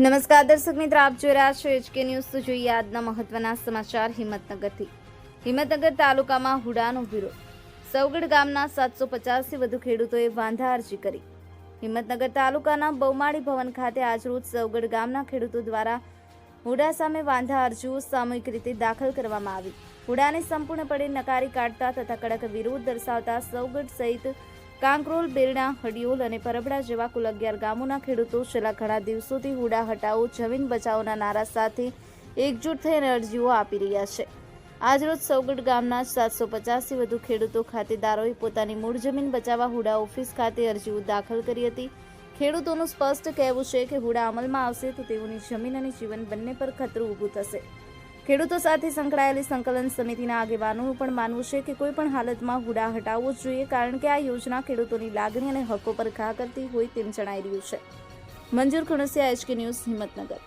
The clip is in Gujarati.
નમસ્કાર, દર્શક મિત્ર, આપ જોઈ રહ્યા છો એચકે ન્યૂઝ તો જોઈએ આજના મહત્વના સમાચાર હિંમતનગરથી. હિંમતનગર તાલુકામાં હુડાનો વિરોધ. સૌગઢ ગામના સાતસો પચાસથી વધુ ખેડૂતોએ વાંધા અરજી કરી. હિંમતનગર તાલુકાના બહુમાળી ભવન ખાતે આજરોજ સૌગઢ ગામના ખેડૂતો દ્વારા હુડા સામે વાંધા અરજીઓ સામૂહિક રીતે દાખલ કરવામાં આવી. હુડાને સંપૂર્ણપણે નકારી કાઢતા તથા કડક વિરોધ દર્શાવતા સૌગઢ સહિત કાંકરોલ બેરડા હડિયોલ અને પરબડા જેવા કુલ અગિયાર ગામોના ખેડૂતો છેલ્લા ઘણા દિવસોથી હુડા હટાવો, જમીન બચાવોના નારા સાથે એકજૂટ થઈને અરજીઓ આપી રહ્યા છે. આજરોજ સૌગઢ ગામના સાતસો પચાસથી વધુ ખેડૂતો ખાતેદારોએ પોતાની મૂળ જમીન બચાવવા હુડા ઓફિસ ખાતે અરજીઓ દાખલ કરી હતી. ખેડૂતોનું સ્પષ્ટ કહેવું છે કે હુડા અમલમાં આવશે તો તેઓની જમીન અને જીવન બંને પર ખતરું ઊભું થશે. ખેડૂતો સાથે સંકળાયેલી સંકલન સમિતિના આગેવાનોનું પણ માનવું છે કે કોઈ પણ હાલતમાં હુડા હટાવવો જોઈએ, કારણ કે આ યોજના ખેડૂતોની લાગણી અને હકો પર ઘા કરતી હોય તેમ જણાઈ રહ્યું છે. મંજૂર ખણસિયા, એચકે ન્યૂઝ હિંમતનગર.